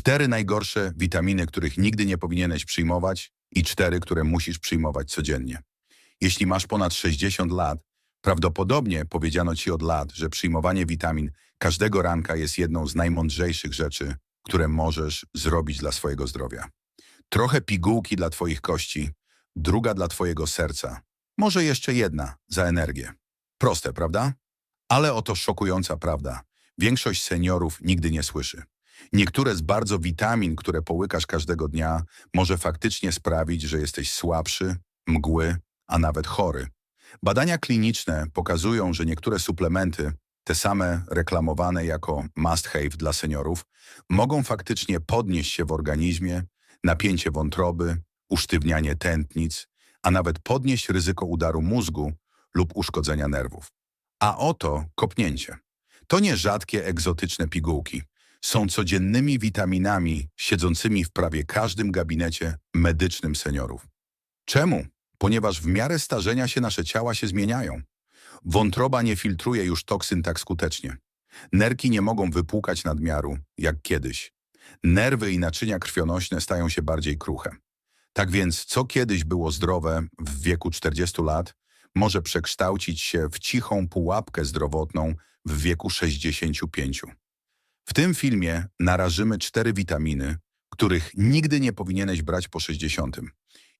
Cztery najgorsze witaminy, których nigdy nie powinieneś przyjmować i cztery, które musisz przyjmować codziennie. Jeśli masz ponad 60 lat, prawdopodobnie powiedziano ci od lat, że przyjmowanie witamin każdego ranka jest jedną z najmądrzejszych rzeczy, które możesz zrobić dla swojego zdrowia. Trochę pigułki dla twoich kości, druga dla twojego serca, może jeszcze jedna za energię. Proste, prawda? Ale oto szokująca prawda. Większość seniorów nigdy nie słyszy. Niektóre z bardzo witamin, które połykasz każdego dnia, może faktycznie sprawić, że jesteś słabszy, mgły, a nawet chory. Badania kliniczne pokazują, że niektóre suplementy, te same reklamowane jako must have dla seniorów, mogą faktycznie podnieść się w organizmie, napięcie wątroby, usztywnianie tętnic, a nawet podnieść ryzyko udaru mózgu lub uszkodzenia nerwów. A oto kopnięcie. To nie rzadkie egzotyczne pigułki. Są codziennymi witaminami siedzącymi w prawie każdym gabinecie medycznym seniorów. Czemu? Ponieważ w miarę starzenia się nasze ciała się zmieniają. Wątroba nie filtruje już toksyn tak skutecznie. Nerki nie mogą wypłukać nadmiaru, jak kiedyś. Nerwy i naczynia krwionośne stają się bardziej kruche. Tak więc, co kiedyś było zdrowe w wieku 40 lat, może przekształcić się w cichą pułapkę zdrowotną w wieku 65. W tym filmie narażymy cztery witaminy, których nigdy nie powinieneś brać po 60.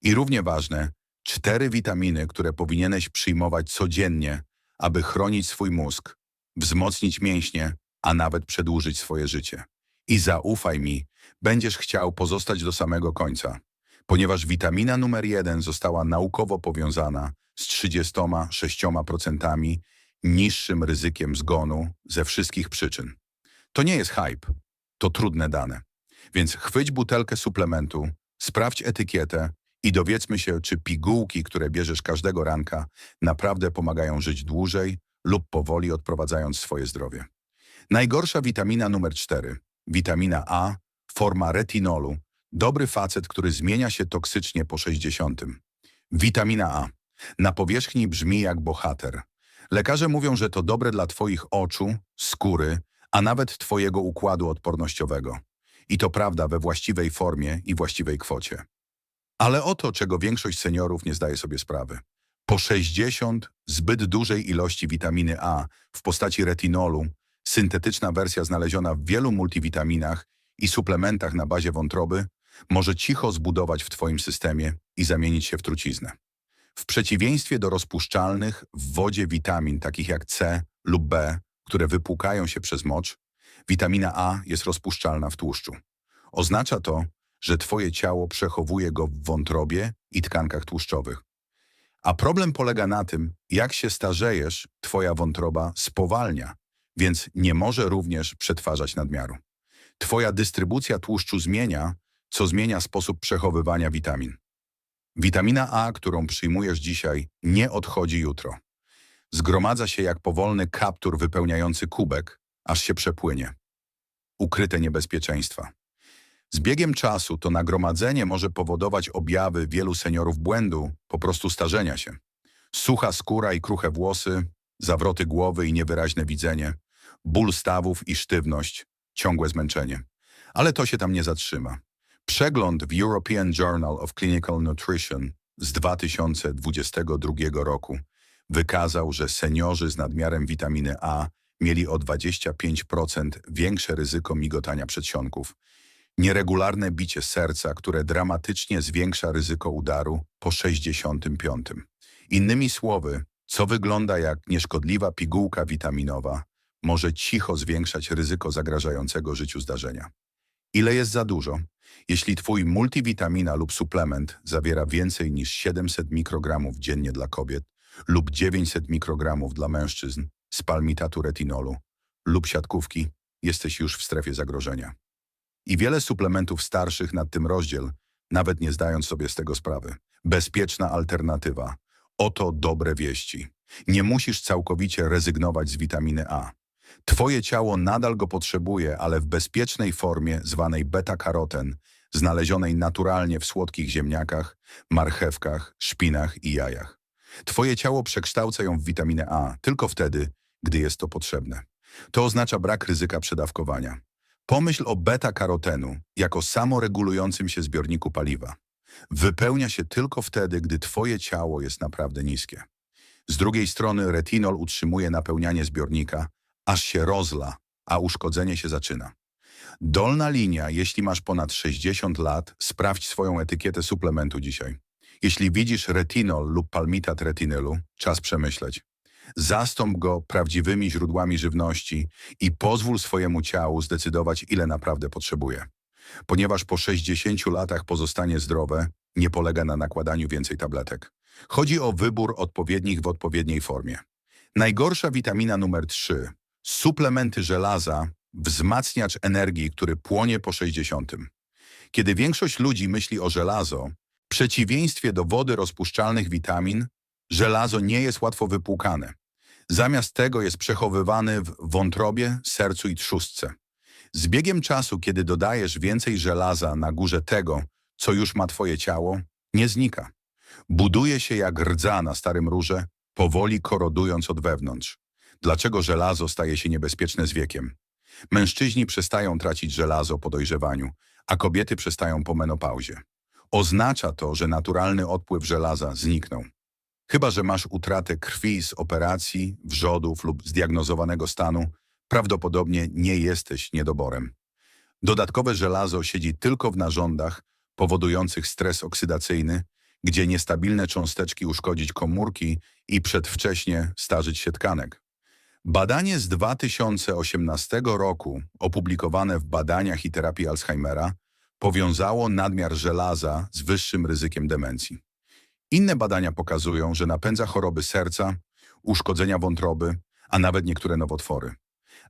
I równie ważne, cztery witaminy, które powinieneś przyjmować codziennie, aby chronić swój mózg, wzmocnić mięśnie, a nawet przedłużyć swoje życie. I zaufaj mi, będziesz chciał pozostać do samego końca, ponieważ witamina numer jeden została naukowo powiązana z 36% niższym ryzykiem zgonu ze wszystkich przyczyn. To nie jest hype, to trudne dane. Więc chwyć butelkę suplementu, sprawdź etykietę i dowiedzmy się, czy pigułki, które bierzesz każdego ranka, naprawdę pomagają żyć dłużej lub powoli odprowadzając swoje zdrowie. Najgorsza witamina numer 4, witamina A, forma retinolu, dobry facet, który zmienia się toksycznie po 60. Witamina A. Na powierzchni brzmi jak bohater. Lekarze mówią, że to dobre dla Twoich oczu, skóry, a nawet Twojego układu odpornościowego. I to prawda we właściwej formie i właściwej kwocie. Ale oto, czego większość seniorów nie zdaje sobie sprawy. Po 60 zbyt dużej ilości witaminy A w postaci retinolu, syntetyczna wersja znaleziona w wielu multivitaminach i suplementach na bazie wątroby, może cicho zbudować w Twoim systemie i zamienić się w truciznę. W przeciwieństwie do rozpuszczalnych w wodzie witamin takich jak C lub B, które wypłukają się przez mocz, witamina A jest rozpuszczalna w tłuszczu. Oznacza to, że Twoje ciało przechowuje go w wątrobie i tkankach tłuszczowych. A problem polega na tym, jak się starzejesz, Twoja wątroba spowalnia, więc nie może również przetwarzać nadmiaru. Twoja dystrybucja tłuszczu zmienia, co zmienia sposób przechowywania witamin. Witamina A, którą przyjmujesz dzisiaj, nie odchodzi jutro. Zgromadza się jak powolny kaptur wypełniający kubek, aż się przepłynie. Ukryte niebezpieczeństwa. Z biegiem czasu to nagromadzenie może powodować objawy wielu seniorów błędu, po prostu starzenia się. Sucha skóra i kruche włosy, zawroty głowy i niewyraźne widzenie, ból stawów i sztywność, ciągłe zmęczenie. Ale to się tam nie zatrzyma. Przegląd w European Journal of Clinical Nutrition z 2022 roku wykazał, że seniorzy z nadmiarem witaminy A mieli o 25% większe ryzyko migotania przedsionków, nieregularne bicie serca, które dramatycznie zwiększa ryzyko udaru po 65. Innymi słowy, co wygląda jak nieszkodliwa pigułka witaminowa, może cicho zwiększać ryzyko zagrażającego życiu zdarzenia. Ile jest za dużo? Jeśli Twój multivitamina lub suplement zawiera więcej niż 700 mikrogramów dziennie dla kobiet lub 900 mikrogramów dla mężczyzn z palmitatu retinolu lub siatkówki, jesteś już w strefie zagrożenia. I wiele suplementów starszych nad tym rozdział, nawet nie zdając sobie z tego sprawy. Bezpieczna alternatywa. Oto dobre wieści. Nie musisz całkowicie rezygnować z witaminy A. Twoje ciało nadal go potrzebuje, ale w bezpiecznej formie zwanej beta-karoten, znalezionej naturalnie w słodkich ziemniakach, marchewkach, szpinach i jajach. Twoje ciało przekształca ją w witaminę A tylko wtedy, gdy jest to potrzebne. To oznacza brak ryzyka przedawkowania. Pomyśl o beta-karotenu jako samoregulującym się zbiorniku paliwa. Wypełnia się tylko wtedy, gdy twoje ciało jest naprawdę niskie. Z drugiej strony retinol utrzymuje napełnianie zbiornika, aż się rozla, a uszkodzenie się zaczyna. Dolna linia, jeśli masz ponad 60 lat, sprawdź swoją etykietę suplementu dzisiaj. Jeśli widzisz retinol lub palmitat retynylu, czas przemyśleć. Zastąp go prawdziwymi źródłami żywności i pozwól swojemu ciału zdecydować, ile naprawdę potrzebuje. Ponieważ po 60 latach pozostanie zdrowe, nie polega na nakładaniu więcej tabletek. Chodzi o wybór odpowiednich w odpowiedniej formie. Najgorsza witamina numer 3. Suplementy żelaza, wzmacniacz energii, który płonie po 60. Kiedy większość ludzi myśli o żelazo, przeciwieństwie do wody rozpuszczalnych witamin, żelazo nie jest łatwo wypłukane. Zamiast tego jest przechowywany w wątrobie, sercu i trzustce. Z biegiem czasu, kiedy dodajesz więcej żelaza na górze tego, co już ma twoje ciało, nie znika. Buduje się jak rdza na starym rurze, powoli korodując od wewnątrz. Dlaczego żelazo staje się niebezpieczne z wiekiem? Mężczyźni przestają tracić żelazo po dojrzewaniu, a kobiety przestają po menopauzie. Oznacza to, że naturalny odpływ żelaza zniknął. Chyba, że masz utratę krwi z operacji, wrzodów lub zdiagnozowanego stanu, prawdopodobnie nie jesteś niedoborem. Dodatkowe żelazo siedzi tylko w narządach powodujących stres oksydacyjny, gdzie niestabilne cząsteczki uszkodzić komórki i przedwcześnie starzyć się tkanek. Badanie z 2018 roku, opublikowane w badaniach i terapii Alzheimera, powiązało nadmiar żelaza z wyższym ryzykiem demencji. Inne badania pokazują, że napędza choroby serca, uszkodzenia wątroby, a nawet niektóre nowotwory.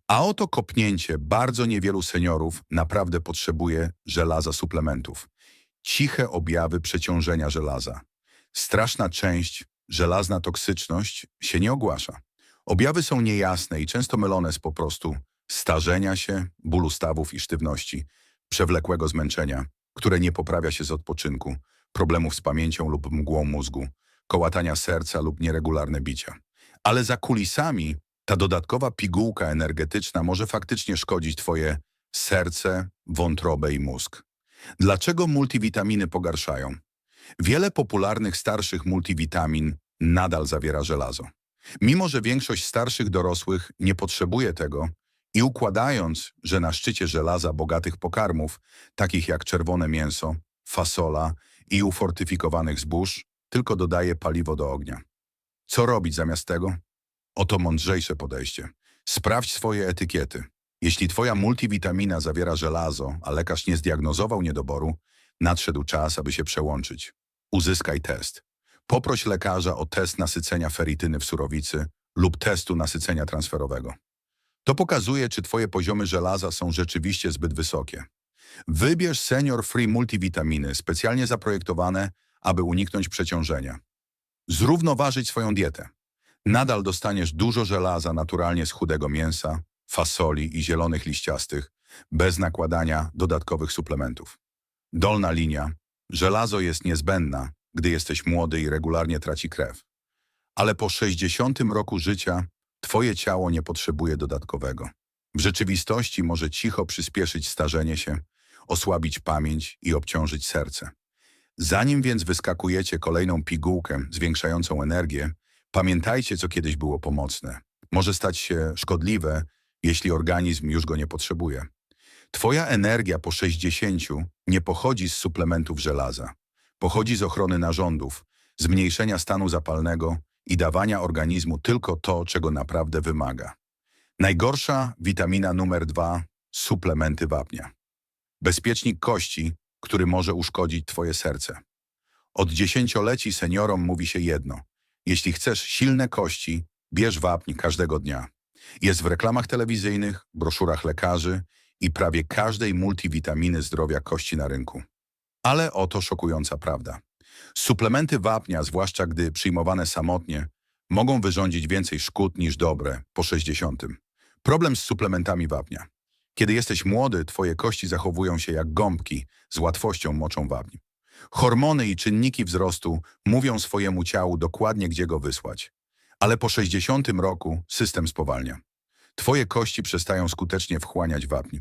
A oto kopnięcie bardzo niewielu seniorów naprawdę potrzebuje żelaza suplementów. Ciche objawy przeciążenia żelaza. Straszna część, żelazna toksyczność się nie ogłasza. Objawy są niejasne i często mylone z po prostu starzenia się, bólu stawów i sztywności, przewlekłego zmęczenia, które nie poprawia się z odpoczynku, problemów z pamięcią lub mgłą mózgu, kołatania serca lub nieregularne bicia. Ale za kulisami ta dodatkowa pigułka energetyczna może faktycznie szkodzić Twoje serce, wątrobę i mózg. Dlaczego multivitaminy pogarszają? Wiele popularnych starszych multivitamin nadal zawiera żelazo. Mimo, że większość starszych dorosłych nie potrzebuje tego i układając, że na szczycie żelaza bogatych pokarmów, takich jak czerwone mięso, fasola i ufortyfikowanych zbóż, tylko dodaje paliwo do ognia. Co robić zamiast tego? Oto mądrzejsze podejście. Sprawdź swoje etykiety. Jeśli twoja multivitamina zawiera żelazo, a lekarz nie zdiagnozował niedoboru, nadszedł czas, aby się przełączyć. Uzyskaj test. Poproś lekarza o test nasycenia ferytyny w surowicy lub testu nasycenia transferowego. To pokazuje, czy twoje poziomy żelaza są rzeczywiście zbyt wysokie. Wybierz Senior Free Multivitaminy, specjalnie zaprojektowane, aby uniknąć przeciążenia. Zrównoważyć swoją dietę. Nadal dostaniesz dużo żelaza naturalnie z chudego mięsa, fasoli i zielonych liściastych, bez nakładania dodatkowych suplementów. Dolna linia. Żelazo jest niezbędna, gdy jesteś młody i regularnie traci krew. Ale po 60 roku życia twoje ciało nie potrzebuje dodatkowego. W rzeczywistości może cicho przyspieszyć starzenie się, osłabić pamięć i obciążyć serce. Zanim więc wyskakujecie kolejną pigułkę zwiększającą energię, pamiętajcie, co kiedyś było pomocne. Może stać się szkodliwe, jeśli organizm już go nie potrzebuje. Twoja energia po 60 nie pochodzi z suplementów żelaza. Pochodzi z ochrony narządów, zmniejszenia stanu zapalnego i dawania organizmu tylko to, czego naprawdę wymaga. Najgorsza witamina numer dwa – suplementy wapnia. Bezpiecznik kości, który może uszkodzić Twoje serce. Od dziesięcioleci seniorom mówi się jedno. Jeśli chcesz silne kości, bierz wapń każdego dnia. Jest w reklamach telewizyjnych, broszurach lekarzy i prawie każdej multivitaminy zdrowia kości na rynku. Ale oto szokująca prawda. Suplementy wapnia, zwłaszcza gdy przyjmowane samotnie, mogą wyrządzić więcej szkód niż dobre po 60. Problem z suplementami wapnia. Kiedy jesteś młody, twoje kości zachowują się jak gąbki, z łatwością moczą wapń. Hormony i czynniki wzrostu mówią swojemu ciału dokładnie, gdzie go wysłać. Ale po 60 roku system spowalnia. Twoje kości przestają skutecznie wchłaniać wapń.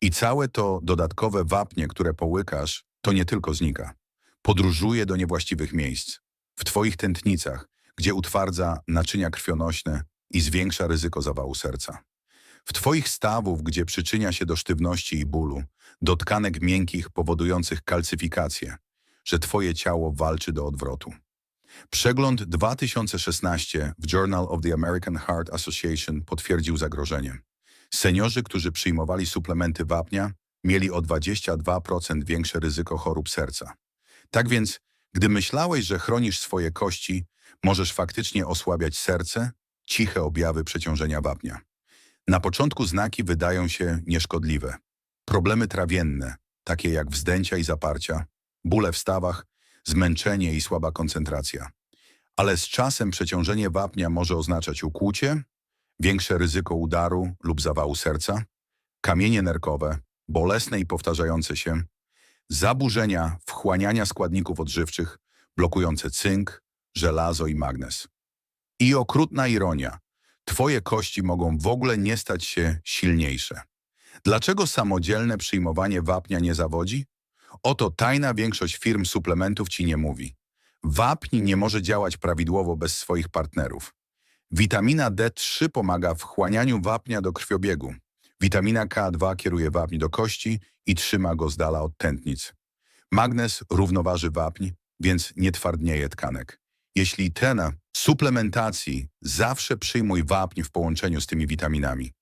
I całe to dodatkowe wapnie, które połykasz, to nie tylko znika. Podróżuje do niewłaściwych miejsc. W twoich tętnicach, gdzie utwardza naczynia krwionośne i zwiększa ryzyko zawału serca. W twoich stawów, gdzie przyczynia się do sztywności i bólu, do tkanek miękkich powodujących kalcyfikację, że twoje ciało walczy do odwrotu. Przegląd 2016 w Journal of the American Heart Association potwierdził zagrożenie. Seniorzy, którzy przyjmowali suplementy wapnia, mieli o 22% większe ryzyko chorób serca. Tak więc, gdy myślałeś, że chronisz swoje kości, możesz faktycznie osłabiać serce, ciche objawy przeciążenia wapnia. Na początku znaki wydają się nieszkodliwe. Problemy trawienne, takie jak wzdęcia i zaparcia, bóle w stawach, zmęczenie i słaba koncentracja. Ale z czasem przeciążenie wapnia może oznaczać ukłucie, większe ryzyko udaru lub zawału serca, kamienie nerkowe, bolesne i powtarzające się, zaburzenia wchłaniania składników odżywczych, blokujące cynk, żelazo i magnez. I okrutna ironia, twoje kości mogą w ogóle nie stać się silniejsze. Dlaczego samodzielne przyjmowanie wapnia nie zawodzi? Oto tajna większość firm suplementów ci nie mówi. Wapń nie może działać prawidłowo bez swoich partnerów. Witamina D3 pomaga w wchłanianiu wapnia do krwiobiegu. Witamina K2 kieruje wapń do kości i trzyma go z dala od tętnic. Magnez równoważy wapń, więc nie twardnieje tkanek. Jeśli ten suplementacji, zawsze przyjmuj wapń w połączeniu z tymi witaminami.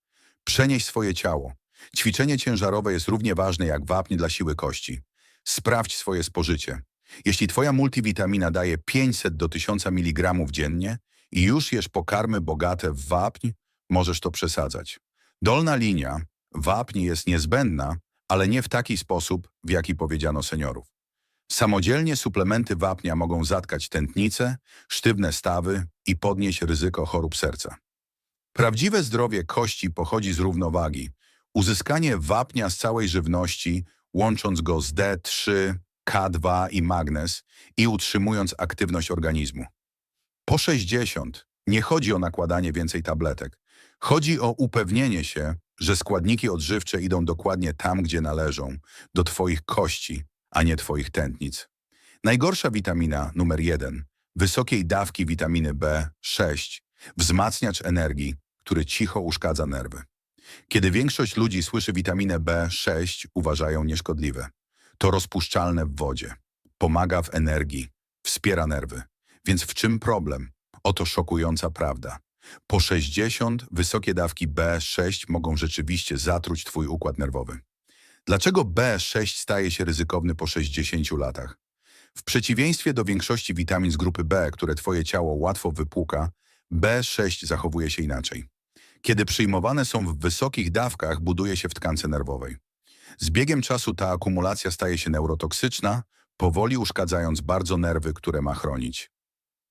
Przenieś swoje ciało. Ćwiczenie ciężarowe jest równie ważne jak wapń dla siły kości. Sprawdź swoje spożycie. Jeśli twoja multivitamina daje 500 do 1000 mg dziennie i już jesz pokarmy bogate w wapń, możesz to przesadzać. Dolna linia, wapń jest niezbędna, ale nie w taki sposób, w jaki powiedziano seniorów. Samodzielnie suplementy wapnia mogą zatkać tętnice, sztywne stawy i podnieść ryzyko chorób serca. Prawdziwe zdrowie kości pochodzi z równowagi. Uzyskanie wapnia z całej żywności, łącząc go z D3, K2 i magnez i utrzymując aktywność organizmu. Po 60 nie chodzi o nakładanie więcej tabletek. Chodzi o upewnienie się, że składniki odżywcze idą dokładnie tam, gdzie należą, do Twoich kości, a nie Twoich tętnic. Najgorsza witamina numer jeden, wysokiej dawki witaminy B6, wzmacniacz energii, który cicho uszkadza nerwy. Kiedy większość ludzi słyszy witaminę B6, uważają nieszkodliwe. To rozpuszczalne w wodzie, pomaga w energii, wspiera nerwy. Więc w czym problem? Oto szokująca prawda. Po 60 wysokie dawki B6 mogą rzeczywiście zatruć Twój układ nerwowy. Dlaczego B6 staje się ryzykowny po 60 latach? W przeciwieństwie do większości witamin z grupy B, które Twoje ciało łatwo wypłuka, B6 zachowuje się inaczej. Kiedy przyjmowane są w wysokich dawkach, buduje się w tkance nerwowej. Z biegiem czasu ta akumulacja staje się neurotoksyczna, powoli uszkadzając bardzo nerwy, które ma chronić.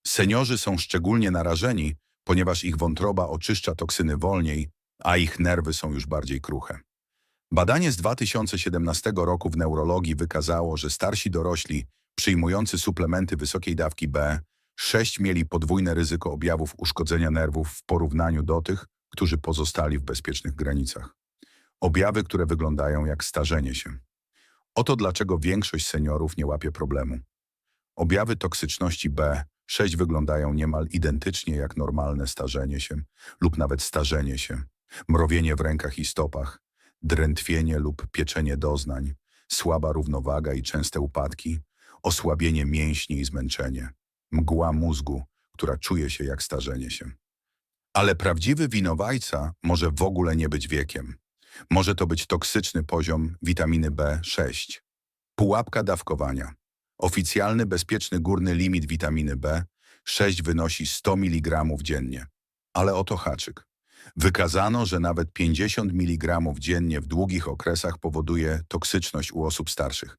Seniorzy są szczególnie narażeni, ponieważ ich wątroba oczyszcza toksyny wolniej, a ich nerwy są już bardziej kruche. Badanie z 2017 roku w neurologii wykazało, że starsi dorośli przyjmujący suplementy wysokiej dawki B6 mieli podwójne ryzyko objawów uszkodzenia nerwów w porównaniu do tych, którzy pozostali w bezpiecznych granicach. Objawy, które wyglądają jak starzenie się. Oto dlaczego większość seniorów nie łapie problemu. Objawy toksyczności B6 wyglądają niemal identycznie jak normalne starzenie się lub nawet starzenie się. Mrowienie w rękach i stopach, drętwienie lub pieczenie doznań, słaba równowaga i częste upadki, osłabienie mięśni i zmęczenie, mgła mózgu, która czuje się jak starzenie się. Ale prawdziwy winowajca może w ogóle nie być wiekiem. Może to być toksyczny poziom witaminy B6. Pułapka dawkowania. Oficjalny bezpieczny górny limit witaminy B6 wynosi 100 mg dziennie. Ale oto haczyk. Wykazano, że nawet 50 mg dziennie w długich okresach powoduje toksyczność u osób starszych.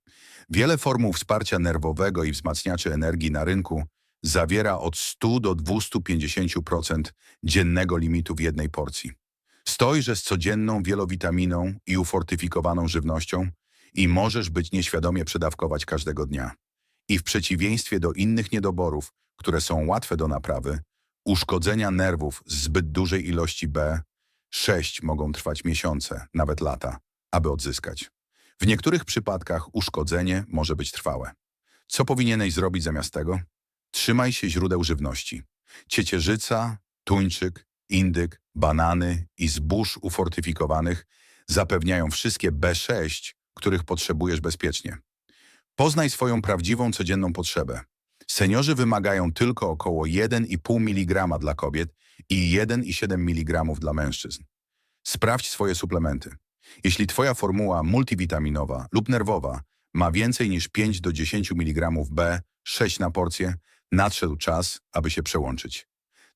Wiele formuł wsparcia nerwowego i wzmacniaczy energii na rynku zawiera od 100 do 250% dziennego limitu w jednej porcji. Stoi, że z codzienną wielowitaminą i ufortyfikowaną żywnością i możesz być nieświadomie przedawkować każdego dnia. I w przeciwieństwie do innych niedoborów, które są łatwe do naprawy, uszkodzenia nerwów z zbyt dużej ilości B6 mogą trwać miesiące, nawet lata. aby odzyskać. W niektórych przypadkach uszkodzenie może być trwałe. Co powinieneś zrobić zamiast tego? Trzymaj się źródeł żywności. Ciecierzyca, tuńczyk, indyk, banany i zbóż ufortyfikowanych zapewniają wszystkie B6, których potrzebujesz bezpiecznie. Poznaj swoją prawdziwą codzienną potrzebę. Seniorzy wymagają tylko około 1,5 mg dla kobiet i 1,7 mg dla mężczyzn. Sprawdź swoje suplementy. Jeśli Twoja formuła multivitaminowa lub nerwowa ma więcej niż 5 do 10 mg B6 na porcję, nadszedł czas, aby się przełączyć.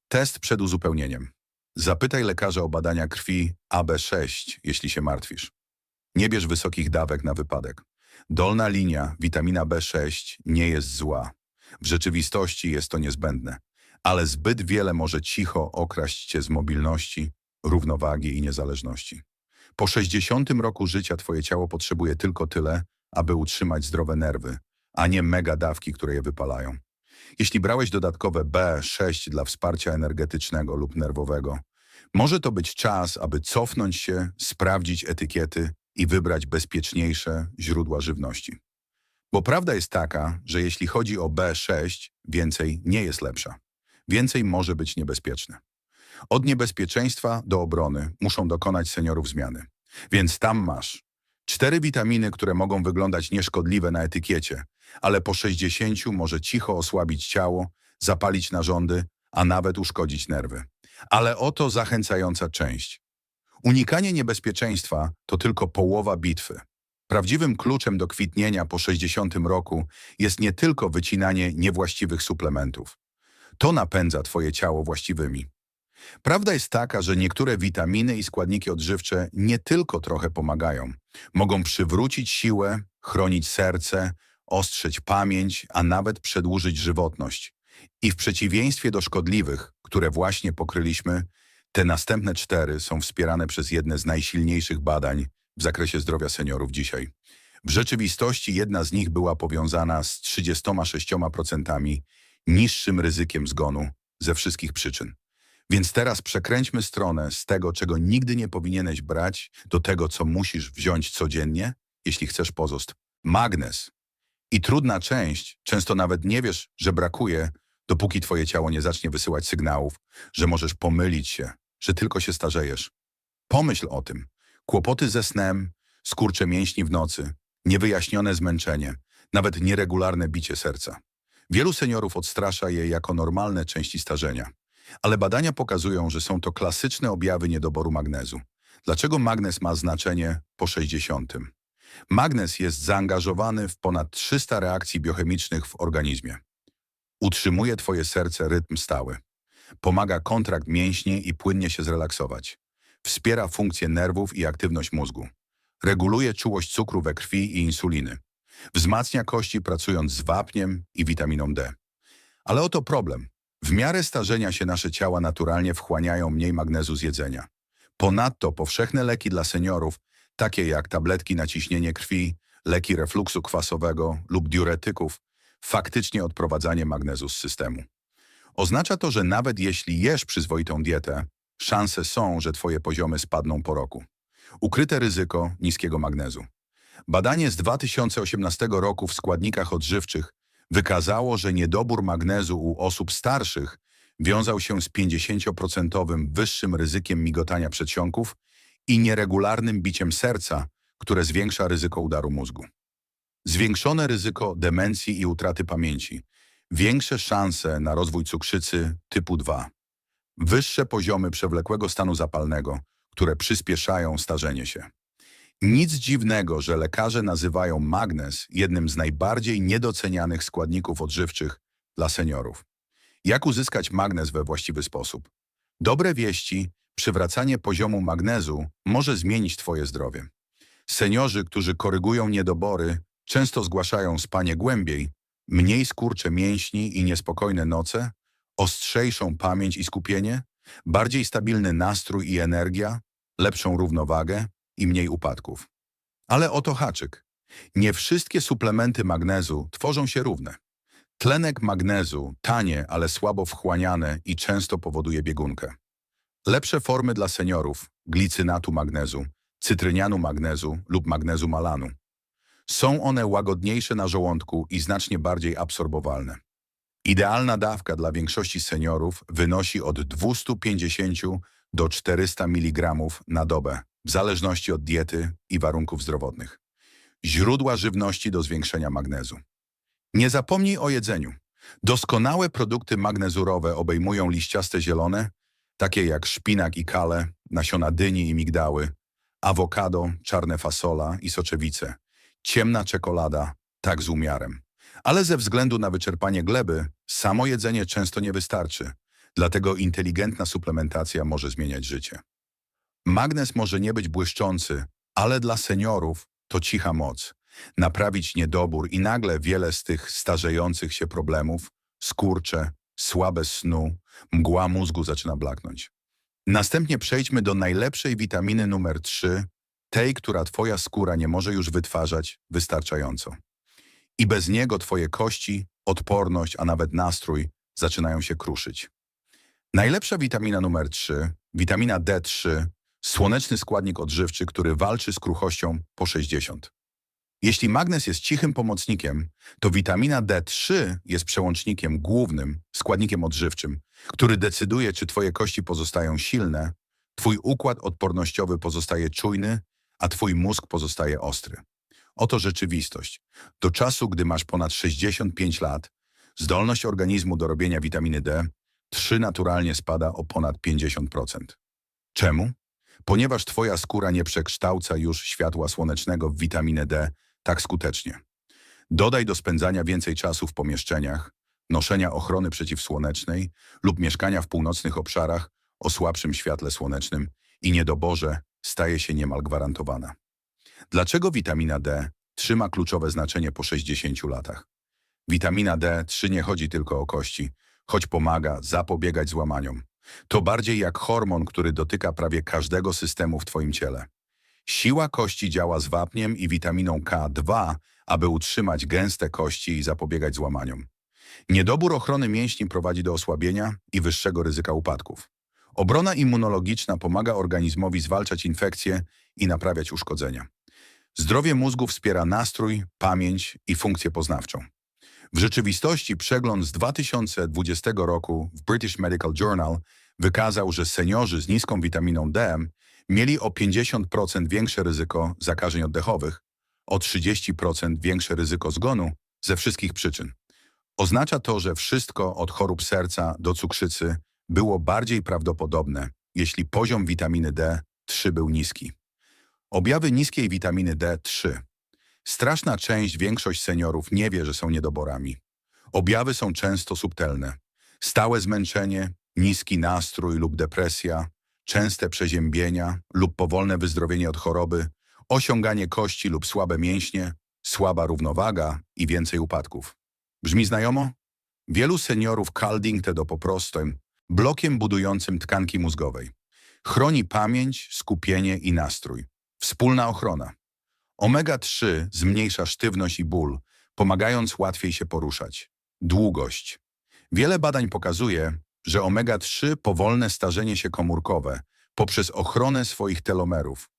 Test przed uzupełnieniem. Zapytaj lekarza o badania krwi AB6, jeśli się martwisz. Nie bierz wysokich dawek na wypadek. Dolna linia witamina B6 nie jest zła. W rzeczywistości jest to niezbędne, ale zbyt wiele może cicho okraść cię z mobilności, równowagi i niezależności. Po 60 roku życia twoje ciało potrzebuje tylko tyle, aby utrzymać zdrowe nerwy, a nie mega dawki, które je wypalają. Jeśli brałeś dodatkowe B6 dla wsparcia energetycznego lub nerwowego, może to być czas, aby cofnąć się, sprawdzić etykiety i wybrać bezpieczniejsze źródła żywności. Bo prawda jest taka, że jeśli chodzi o B6, więcej nie jest lepsza. Więcej może być niebezpieczne. Od niebezpieczeństwa do obrony muszą dokonać seniorów zmiany. Więc tam masz cztery witaminy, które mogą wyglądać nieszkodliwe na etykiecie, ale po 60 może cicho osłabić ciało, zapalić narządy, a nawet uszkodzić nerwy. Ale oto zachęcająca część. Unikanie niebezpieczeństwa to tylko połowa bitwy. Prawdziwym kluczem do kwitnienia po 60 roku jest nie tylko wycinanie niewłaściwych suplementów. To napędza Twoje ciało właściwymi. Prawda jest taka, że niektóre witaminy i składniki odżywcze nie tylko trochę pomagają. Mogą przywrócić siłę, chronić serce, ostrzeć pamięć, a nawet przedłużyć żywotność. I w przeciwieństwie do szkodliwych, które właśnie pokryliśmy, te następne cztery są wspierane przez jedne z najsilniejszych badań w zakresie zdrowia seniorów dzisiaj. W rzeczywistości jedna z nich była powiązana z 36% niższym ryzykiem zgonu ze wszystkich przyczyn. Więc teraz przekręćmy stronę z tego, czego nigdy nie powinieneś brać, do tego, co musisz wziąć codziennie, jeśli chcesz pozost. Magnez. I trudna część, często nawet nie wiesz, że brakuje, dopóki twoje ciało nie zacznie wysyłać sygnałów, że możesz pomylić się, że tylko się starzejesz. Pomyśl o tym. Kłopoty ze snem, skurcze mięśni w nocy, niewyjaśnione zmęczenie, nawet nieregularne bicie serca. Wielu seniorów odstrasza je jako normalne części starzenia. Ale badania pokazują, że są to klasyczne objawy niedoboru magnezu. Dlaczego magnez ma znaczenie po 60? Magnez jest zaangażowany w ponad 300 reakcji biochemicznych w organizmie. Utrzymuje Twoje serce rytm stały. Pomaga kontrakt mięśni i płynnie się zrelaksować. Wspiera funkcję nerwów i aktywność mózgu. Reguluje czułość cukru we krwi i insuliny. Wzmacnia kości pracując z wapniem i witaminą D. Ale oto problem. W miarę starzenia się nasze ciała naturalnie wchłaniają mniej magnezu z jedzenia. Ponadto powszechne leki dla seniorów, takie jak tabletki na ciśnienie krwi, leki refluksu kwasowego lub diuretyków, faktycznie odprowadzanie magnezu z systemu. Oznacza to, że nawet jeśli jesz przyzwoitą dietę, szanse są, że twoje poziomy spadną po roku. Ukryte ryzyko niskiego magnezu. Badanie z 2018 roku w składnikach odżywczych wykazało, że niedobór magnezu u osób starszych wiązał się z 50% wyższym ryzykiem migotania przedsionków i nieregularnym biciem serca, które zwiększa ryzyko udaru mózgu. Zwiększone ryzyko demencji i utraty pamięci, większe szanse na rozwój cukrzycy typu 2, wyższe poziomy przewlekłego stanu zapalnego, które przyspieszają starzenie się. Nic dziwnego, że lekarze nazywają magnez jednym z najbardziej niedocenianych składników odżywczych dla seniorów. Jak uzyskać magnez we właściwy sposób? Dobre wieści, przywracanie poziomu magnezu może zmienić Twoje zdrowie. Seniorzy, którzy korygują niedobory, często zgłaszają spanie głębiej, mniej skurcze mięśni i niespokojne noce, ostrzejszą pamięć i skupienie, bardziej stabilny nastrój i energia, lepszą równowagę, i mniej upadków. Ale oto haczyk. Nie wszystkie suplementy magnezu tworzą się równe. Tlenek magnezu, tanie, ale słabo wchłaniane i często powoduje biegunkę. Lepsze formy dla seniorów, glicynatu magnezu, cytrynianu magnezu lub magnezu malanu. Są one łagodniejsze na żołądku i znacznie bardziej absorbowalne. Idealna dawka dla większości seniorów wynosi od 250 do 400 mg na dobę, w zależności od diety i warunków zdrowotnych. Źródła żywności do zwiększenia magnezu. Nie zapomnij o jedzeniu. Doskonałe produkty magnezurowe obejmują liściaste zielone, takie jak szpinak i kale, nasiona dyni i migdały, awokado, czarne fasola i soczewice, ciemna czekolada, tak z umiarem. Ale ze względu na wyczerpanie gleby, samo jedzenie często nie wystarczy, dlatego inteligentna suplementacja może zmieniać życie. Magnez może nie być błyszczący, ale dla seniorów to cicha moc. Naprawić niedobór i nagle wiele z tych starzejących się problemów, skurcze, słabe snu, mgła mózgu zaczyna blaknąć. Następnie przejdźmy do najlepszej witaminy numer 3, tej, która twoja skóra nie może już wytwarzać wystarczająco. I bez niego twoje kości, odporność, a nawet nastrój zaczynają się kruszyć. Najlepsza witamina numer 3, witamina D3, słoneczny składnik odżywczy, który walczy z kruchością po 60. Jeśli magnez jest cichym pomocnikiem, to witamina D3 jest przełącznikiem głównym, składnikiem odżywczym, który decyduje, czy twoje kości pozostają silne, twój układ odpornościowy pozostaje czujny, a twój mózg pozostaje ostry. Oto rzeczywistość. Do czasu, gdy masz ponad 65 lat, zdolność organizmu do robienia witaminy D3 naturalnie spada o ponad 50%. Czemu? Ponieważ twoja skóra nie przekształca już światła słonecznego w witaminę D tak skutecznie. Dodaj do spędzania więcej czasu w pomieszczeniach, noszenia ochrony przeciwsłonecznej lub mieszkania w północnych obszarach o słabszym świetle słonecznym i niedoborze staje się niemal gwarantowana. Dlaczego witamina D trzyma kluczowe znaczenie po 60 latach? Witamina D3 nie chodzi tylko o kości, choć pomaga zapobiegać złamaniom. To bardziej jak hormon, który dotyka prawie każdego systemu w Twoim ciele. Siła kości działa z wapniem i witaminą K2, aby utrzymać gęste kości i zapobiegać złamaniom. Niedobór ochrony mięśni prowadzi do osłabienia i wyższego ryzyka upadków. Obrona immunologiczna pomaga organizmowi zwalczać infekcje i naprawiać uszkodzenia. Zdrowie mózgu wspiera nastrój, pamięć i funkcję poznawczą. W rzeczywistości przegląd z 2020 roku w British Medical Journal wykazał, że seniorzy z niską witaminą D mieli o 50% większe ryzyko zakażeń oddechowych, o 30% większe ryzyko zgonu ze wszystkich przyczyn. Oznacza to, że wszystko od chorób serca do cukrzycy było bardziej prawdopodobne, jeśli poziom witaminy D3 był niski. Objawy niskiej witaminy D3. Straszna część, większość seniorów nie wie, że są niedoborami. Objawy są często subtelne. Stałe zmęczenie, niski nastrój lub depresja, częste przeziębienia lub powolne wyzdrowienie od choroby, osiąganie kości lub słabe mięśnie, słaba równowaga i więcej upadków. Brzmi znajomo? Wielu seniorów Calding do po prostu blokiem budującym tkanki mózgowej. Chroni pamięć, skupienie i nastrój. Wspólna ochrona. Omega-3 zmniejsza sztywność i ból, pomagając łatwiej się poruszać. Długość. Wiele badań pokazuje, że omega-3 powolne starzenie się komórkowe poprzez ochronę swoich telomerów,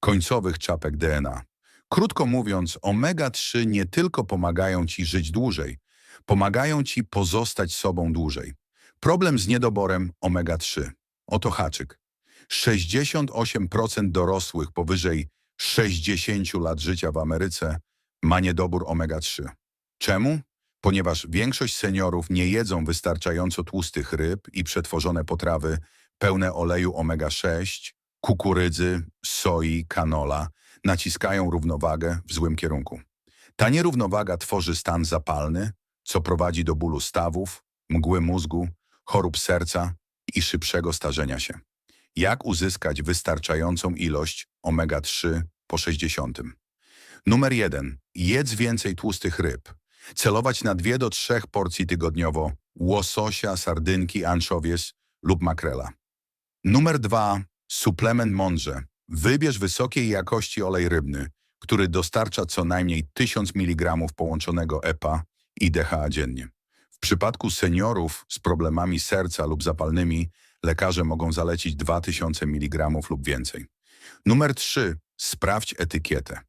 końcowych czapek DNA. Krótko mówiąc, omega-3 nie tylko pomagają Ci żyć dłużej, pomagają Ci pozostać sobą dłużej. Problem z niedoborem omega-3. Oto haczyk. 68% dorosłych powyżej 60 lat życia w Ameryce ma niedobór omega-3. Czemu? Ponieważ większość seniorów nie jedzą wystarczająco tłustych ryb i przetworzone potrawy pełne oleju omega-6, kukurydzy, soi, kanola, naciskają równowagę w złym kierunku. Ta nierównowaga tworzy stan zapalny, co prowadzi do bólu stawów, mgły mózgu, chorób serca i szybszego starzenia się. Jak uzyskać wystarczającą ilość omega-3 po 60? Numer 1. Jedz więcej tłustych ryb. Celować na 2 do 3 porcji tygodniowo łososia, sardynki, anchovies lub makrela. Numer 2. Suplement mądrze. Wybierz wysokiej jakości olej rybny, który dostarcza co najmniej 1000 mg połączonego EPA i DHA dziennie. W przypadku seniorów z problemami serca lub zapalnymi lekarze mogą zalecić 2000 mg lub więcej. Numer 3. Sprawdź etykietę.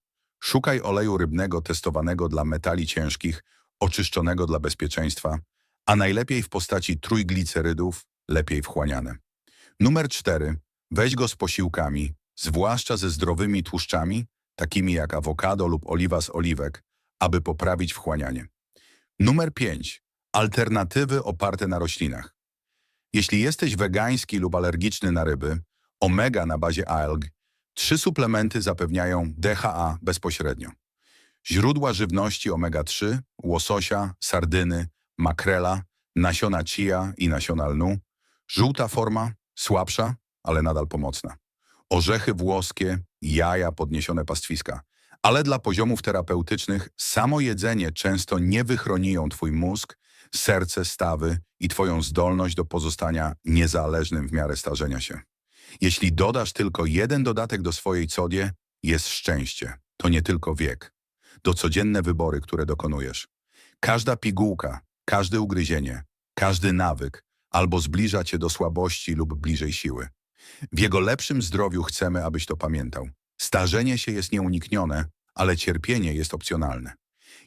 Szukaj oleju rybnego testowanego dla metali ciężkich, oczyszczonego dla bezpieczeństwa, a najlepiej w postaci trójglicerydów, lepiej wchłaniane. Numer 4. Weź go z posiłkami, zwłaszcza ze zdrowymi tłuszczami, takimi jak awokado lub oliwa z oliwek, aby poprawić wchłanianie. Numer 5. Alternatywy oparte na roślinach. Jeśli jesteś wegański lub alergiczny na ryby, omega na bazie alg, trzy suplementy zapewniają DHA bezpośrednio. Źródła żywności omega-3, łososia, sardyny, makrela, nasiona chia i nasiona lnu, żółta forma, słabsza, ale nadal pomocna. Orzechy włoskie, jaja, podniesione pastwiska. Ale dla poziomów terapeutycznych samo jedzenie często nie wychroniją twój mózg, serce, stawy i twoją zdolność do pozostania niezależnym w miarę starzenia się. Jeśli dodasz tylko jeden dodatek do swojej codie, jest szczęście. To nie tylko wiek. To codzienne wybory, które dokonujesz. Każda pigułka, każde ugryzienie, każdy nawyk albo zbliża cię do słabości lub bliżej siły. W jego lepszym zdrowiu chcemy, abyś to pamiętał. Starzenie się jest nieuniknione, ale cierpienie jest opcjonalne.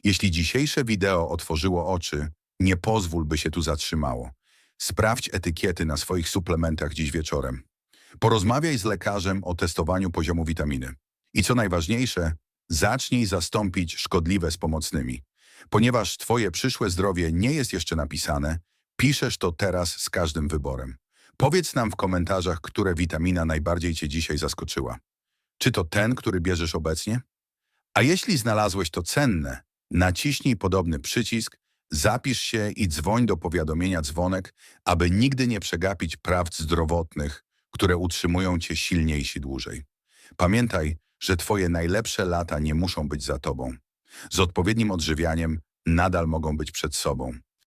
Jeśli dzisiejsze wideo otworzyło oczy, nie pozwól, by się tu zatrzymało. Sprawdź etykiety na swoich suplementach dziś wieczorem. Porozmawiaj z lekarzem o testowaniu poziomu witaminy. I co najważniejsze, zacznij zastąpić szkodliwe z pomocnymi. Ponieważ Twoje przyszłe zdrowie nie jest jeszcze napisane, piszesz to teraz z każdym wyborem. Powiedz nam w komentarzach, które witamina najbardziej Cię dzisiaj zaskoczyła. Czy to ten, który bierzesz obecnie? A jeśli znalazłeś to cenne, naciśnij podobny przycisk, zapisz się i dzwoń do powiadomienia dzwonek, aby nigdy nie przegapić prawd zdrowotnych, które utrzymują Cię silniejsi dłużej. Pamiętaj, że Twoje najlepsze lata nie muszą być za Tobą. Z odpowiednim odżywianiem nadal mogą być przed sobą.